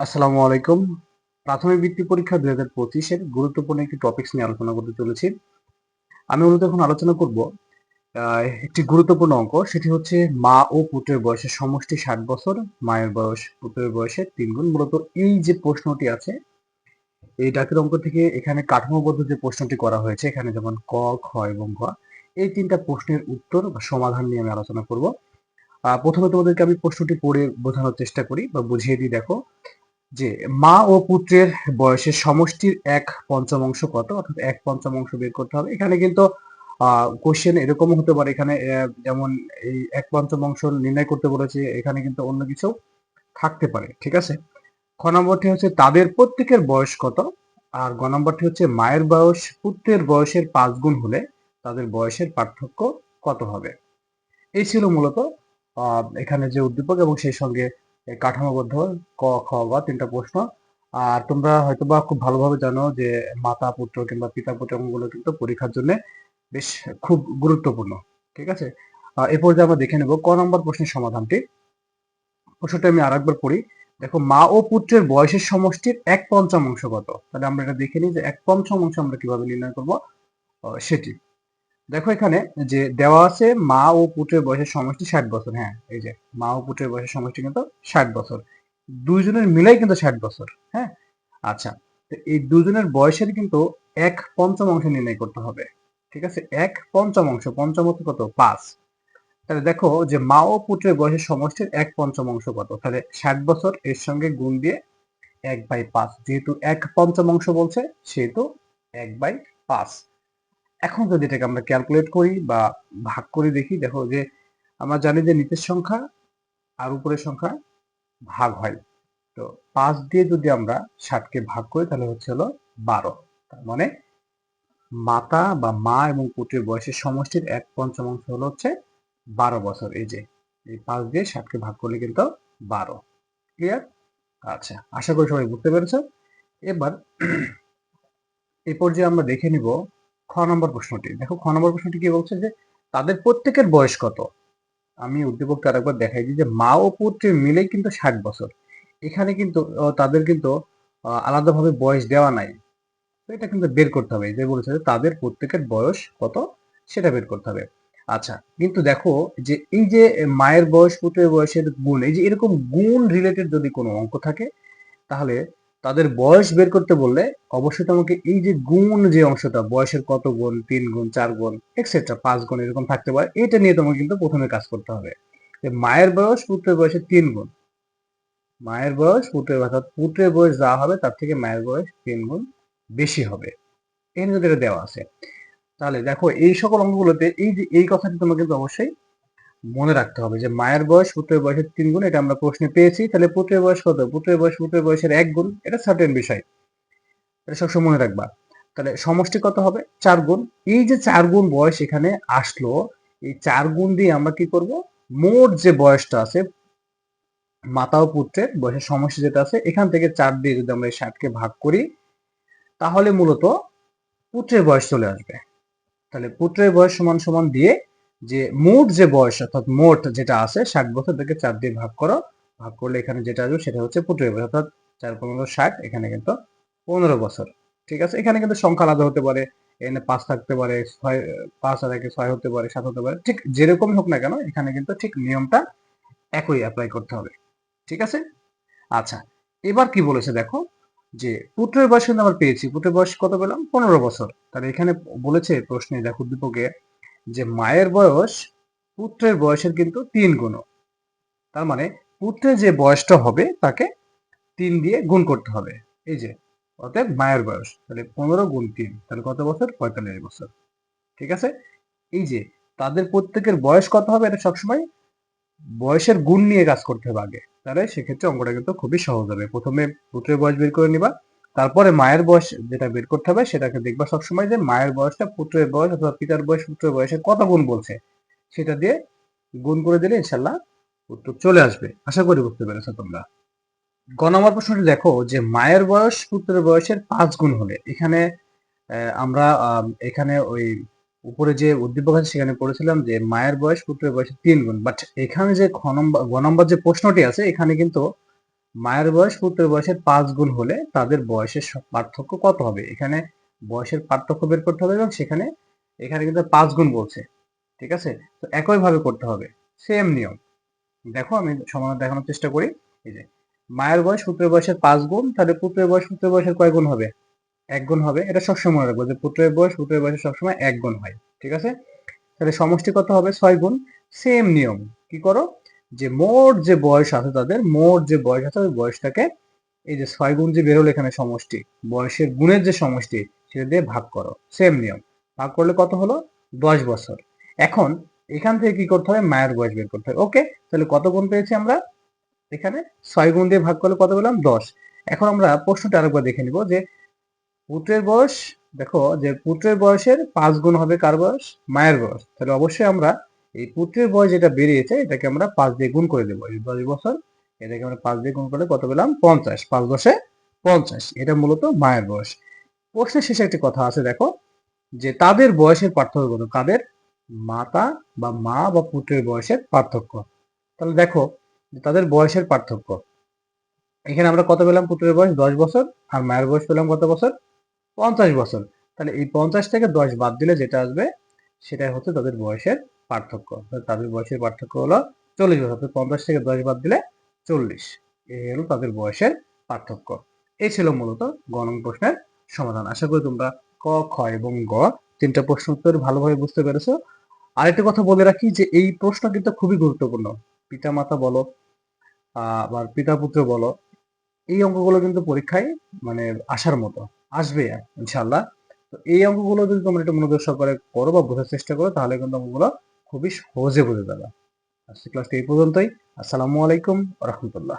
আসসালামু আলাইকুম। প্রাথমিক বৃত্তি পরীক্ষা দুই হাজার পঁচিশের গুরুত্বপূর্ণ একটি টপিকস নিয়ে আলোচনা করতে চলেছি। আমি মূলত এখন আলোচনা করব একটি গুরুত্বপূর্ণ অঙ্ক, সেটি হচ্ছে মা ও পুত্রের বয়সের সমষ্টি ষাট বছর, মায়ের বয়স, পুত্রের বয়সের তিন গুণ। মূলত এই যে প্রশ্নটি আছে, এই ডাকের অঙ্ক থেকে এখানে কাঠামোবদ্ধ যে প্রশ্নটি করা হয়েছে, এখানে যেমন ক, খ এবং ঘ, এই তিনটা প্রশ্নের উত্তর বা সমাধান নিয়ে আমি আলোচনা করব। প্রথমে তোমাদেরকে আমি প্রশ্নটি পড়ে বোঝানোর চেষ্টা করি বা বুঝিয়ে দিই, দেখো। যে মা ও পুত্রের বয়সের সমষ্টির এক পঞ্চমাংশ কত? অর্থাৎ এক পঞ্চমাংশ বের করতে হবে। এখানে কিন্তু আহ কোশ্চেন এরকম হতে পারে। এখানে যেমন এই এক পঞ্চমাংশ নির্ণয় করতে বলেছে, এখানে কিন্তু অন্য কিছু থাকতে পারে। ঠিক আছে? খ নম্বরটি হচ্ছে, তাদের প্রত্যেকের বয়স কত? আর গ নম্বরটি হচ্ছে, মায়ের বয়স পুত্রের বয়সের পাঁচ গুণ হলে তাদের বয়সের পার্থক্য কত হবে? এই ছিল মূলত এখানে যে উদ্দীপক এবং সেই সঙ্গে কাঠামোবদ্ধ ক খ বা তিনটা প্রশ্ন। আর তোমরা হয়তোবা খুব ভালোভাবে জানো যে মাতা পুত্র কিংবা পিতা পুত্রগুলো কিন্তু পরীক্ষার জন্য বেশ খুব গুরুত্বপূর্ণ ঠিক আছে? আহ, এ পর্যায়ে আমরা দেখে নেব ক নম্বর প্রশ্নের সমাধানটি। প্রশ্নটা আমি আরেকবার পড়ি। দেখো মা ও পুত্রের বয়সের সমষ্টির এক পঞ্চমাংশ কত? তাহলে আমরা এটা দেখে নিই যে এক পঞ্চম অংশ আমরা কীভাবে নির্ণয় করব? সেটি। দেখো এখানে যে দেওয়া আছে মা ও পুত্রের বয়সের সমষ্টি ষাট বছর হ্যাঁ এই যে মা ও পুত্রের বয়সের সমষ্টি কিন্তু ষাট বছর। দুইজনের মিলাই কিন্তু ষাট বছর হ্যাঁ? আচ্ছা তো এই দুজনের বয়সের কিন্তু এক পঞ্চমাংশ নির্ণয় করতে হবে, ঠিক আছে? এক পঞ্চমাংশ পঞ্চমাংশ কত? পাঁচ। তাহলে দেখো যে মা ও পুত্রের বয়সের সমষ্টির এক পঞ্চমাংশ কত? তাহলে ষাট বছর এর সঙ্গে গুণ দিয়ে এক বাই পাঁচ, যেহেতু এক পঞ্চম অংশ বলছে, সেহেতু এক বাই পাঁচ। এখন যদি এটাকে আমরা ক্যালকুলেট করি বা ভাগ করে দেখি, দেখো যে আমরা জানি যে নিচের সংখ্যা আর উপরের সংখ্যা ভাগ হয়। তো পাঁচ দিয়ে যদি আমরা ষাটকে ভাগ করি, তাহলে হচ্ছে হলো বারো। তার মানে মাতা বা মা এবং পুত্রের বয়সের সমষ্টির এক পঞ্চমাংশ হলো হচ্ছে বারো বছর। এই যে, এই পাঁচ দিয়ে ষাটকে ভাগ করলে কিন্তু বারো। ক্লিয়ার আচ্ছা আশা করি সবাই বুঝতে পেরেছ। এবার এই পর্যায়ে আমরা দেখে নিব খ নম্বর প্রশ্নটি। দেখো, খ নম্বর প্রশ্নটি কি বলছে যে, তাদের প্রত্যেকের বয়স কত? আমি উদ্দীপকটা আরেকবার দেখাই দিই যে, মা ও পুত্রের মিলে কিন্তু ষাট বছর। এখানে কিন্তু তাদের কিন্তু আলাদাভাবে বয়স দেওয়া নাই। তো এটা কিন্তু বের করতে হবে। যে বলেছে যে, তাদের প্রত্যেকের বয়স কত? সেটা বের করতে হবে। আচ্ছা কিন্তু দেখো যে, এই যে মায়ের বয়স, পুত্রের বয়সের গুণ, এই যে এরকম গুণ রিলেটেড যদি কোনো অঙ্ক থাকে, তাহলে তাদের বয়স বের করতে বললে অবশ্যই তোমাকে এই যে গুণ যে অংশটা, বয়সের কত গুণ, তিন গুণ, চার গুণ এক্সেট্রা পাঁচ গুণ এরকম থাকতে পারে, এটা নিয়ে তোমাকে কিন্তু প্রথমে কাজ করতে হবে। মায়ের বয়স, পুত্রের বয়সের তিন গুণ। মায়ের বয়স, পুত্রের অর্থাৎ পুত্রের বয়স যা হবে তার থেকে মায়ের বয়স তিন গুণ বেশি হবে। যদি এটা দেওয়া আছে, তাহলে দেখো এই সকল অঙ্কগুলোতে এই যে এই কথাটি তোমাকে কিন্তু অবশ্যই মনে রাখতে হবে যে মায়ের বয়স পুত্রের বয়সের তিন গুণ, এটা আমরা প্রশ্নে পেয়েছি। তাহলে পুত্রের বয়স কত? পুত্রের বয়স পুত্রের বয়সের এক গুণ, এটা সার্টেন বিষয়। এটা সবসময় মনে রাখবা। তাহলে সমষ্টি কত হবে? চার গুণ। এই যে চার গুণ বয়স এখানে আসলো, এই চার গুণ দিয়ে আমরা কি করব? মোট যে বয়সটা আছে, মাতা ও পুত্রের বয়সের সমষ্টি যেটা আছে, এখান থেকে চার দিয়ে যদি আমরা এই ষাটকে ভাগ করি, তাহলে মূলত পুত্রের বয়স চলে আসবে। তাহলে পুত্রের বয়স সমান সমান দিয়ে যে মোট যে বয়স, অর্থাৎ মোট যেটা আছে, ষাট বছর থেকে চার দিয়ে ভাগ করো, ভাগ করলে এখানে যেটা আসবে সেটা হচ্ছে পুত্রের বছর, অর্থাৎ চার পনেরো ষাট, এখানে কিন্তু পনেরো বছর। ঠিক আছে? এখানে কিন্তু সংখ্যা আলাদা হতে পারে এখানে পাঁচ থাকতে পারে, ছয়, পাঁচ আর একে ছয় হতে পারে, সাত হতে পারে, ঠিক যেরকম হোক না কেন, এখানে কিন্তু ঠিক নিয়মটা একই অ্যাপ্লাই করতে হবে। ঠিক আছে? আচ্ছা এবার কি বলেছে দেখো? যে পুত্রের বয়স কিন্তু আমরা পেয়েছি পুত্রের বয়স কত পেলাম? পনেরো বছর। তাহলে এখানে বলেছে, প্রশ্নে দেখো উদ্দীপকে যে মায়ের বয়স, পুত্রের বয়সের কিন্তু তিন গুণ। তার মানে পুত্রের যে বয়সটা হবে, তাকে তিন দিয়ে গুণ করতে হবে। এই যে অতএব মায়ের বয়স, তাহলে পনেরো গুণ তিন, তাহলে কত বছর? পঁয়তাল্লিশ বছর। ঠিক আছে? এই যে, তাদের প্রত্যেকের বয়স কত হবে এটা সবসময়? বয়সের গুণ নিয়ে কাজ করতে হবে আগে। তাহলে সেক্ষেত্রে অঙ্কটা কিন্তু খুবই সহজ হবে। প্রথমে পুত্রের বয়স বের করে নিবা তারপরে মায়ের বয়স যেটা বের করতে হবে সেটাকে দেখবা সবসময় যে মায়ের বয়সটা পুত্রের বয়স অথবা পিতার বয়স পুত্রের বয়সে কত গুণ বলছে সেটা দিয়ে গুণ করে দিলে ইনশাল্লাহ উত্তর চলে আসবে। আশা করি বুঝতে পেরেছ তোমরা। গ নম্বর প্রশ্নটি দেখো যে মায়ের বয়স পুত্রের বয়সের পাঁচ গুণ হলে এখানে আমরা আম, এখানে ওই উপরে যে উদ্দীপক আছে সেখানে পড়েছিলাম যে মায়ের বয়স পুত্রের বয়সের তিন গুণ। বাট এখানে যে খ নম্বর গ নম্বর যে প্রশ্নটি আছে এখানে কিন্তু মায়ের বয়স পুত্রের বয়সের পাঁচ গুণ হলে তাদের বয়সের পার্থক্য কত হবে? এখানে বয়সের পার্থক্য বের করতে হবে এবং সেখানে, এখানে কিন্তু পাঁচ গুণ বলছে। ঠিক আছে? তো একইভাবে করতে হবে। সেম নিয়ম। দেখো, আমি সমাধান দেখানোর চেষ্টা করি। এই যে, মায়ের বয়স পুত্রের বয়সের পাঁচ গুণ, তাহলে পুত্রের বয়স পুত্রের বয়সের কয় গুণ হবে? এক গুণ হবে। এটা সবসময় মনে রাখব যে পুত্রের বয়স পুত্রের বয়সের সবসময় এক গুণ হয়। ঠিক আছে? তাহলে সমষ্টি কত হবে? ছয় গুণ। সেম নিয়ম। কি করো? যে মোট যে বয়স আছে তাদের, মোট যে বয়স আছে ওই বয়সটাকে এই যে ছয় গুণ যে বেরোলো এখানে সমষ্টি, বয়সের গুণের যে সমষ্টি, সেটা দিয়ে ভাগ করো। সেম নিয়ম। ভাগ করলে কত হলো? দশ বছর। এখন এখান থেকে কি করতে হবে? মায়ের বয়স বের করতে হবে। ওকে তাহলে কত গুণ পেয়েছি আমরা? এখানে ছয় গুণ দিয়ে ভাগ করলে কত পেলাম? দশ। এখন আমরা প্রশ্নটা আরেকবার দেখে নিব যে পুত্রের বয়স, দেখো যে পুত্রের বয়সের পাঁচ গুণ হবে কার বয়স? মায়ের বয়স। তাহলে অবশ্যই আমরা এই পুত্রের বয়স যেটা বেরিয়েছে, এটাকে আমরা পাঁচ দিয়ে গুণ করে দেবো। এই দশ বছর এটাকে আমরা পাঁচ দিয়ে গুণ করলে কত পেলাম? পঞ্চাশ। পাঁচ দশে পঞ্চাশ। এটা মূলত মায়ের বয়স। প্রশ্নের শেষে একটি কথা আছে, দেখো, যে তাদের বয়সের পার্থক্য কত? কাদের? মাতা বা মা বা পুত্রের বয়সের পার্থক্য। তাহলে দেখো তাদের বয়সের পার্থক্য। এখানে আমরা কত পেলাম? পুত্রের বয়স দশ বছর আর মায়ের বয়স পেলাম কত বছর? পঞ্চাশ বছর। তাহলে এই পঞ্চাশ থেকে দশ বাদ দিলে যেটা আসবে, সেটাই হচ্ছে তাদের বয়সের পার্থক্য তাদের বয়সের পার্থক্য হলো চল্লিশ বছর পঞ্চাশ থেকে দশ বাদ দিলে চল্লিশ। এই হলো তাদের বয়সের পার্থক্য। এই ছিল মূলত গণন প্রশ্নের সমাধান। আশা করি তোমরা ক, খ এবং গ তিনটা প্রশ্ন উত্তর ভালোভাবে বুঝতে পেরেছ। আরেকটা কথা বলে রাখি যে এই প্রশ্ন কিন্তু খুবই গুরুত্বপূর্ণ। পিতা মাতা বলো আবার পিতা পুত্র বলো, এই অঙ্কগুলো কিন্তু পরীক্ষায় মানে আসার মতো, আসবে ইনশাল্লাহ তো এই অঙ্কগুলো যদি তোমরা একটু মনোযোগ সহকারে করো বা বোঝার চেষ্টা করো, তাহলে কিন্তু অঙ্কগুলো খুবই সহজে বুঝে যাবে। আজকে ক্লাসটি এই পর্যন্তই। আসসালামু আলাইকুম রহমতুল্লাহ।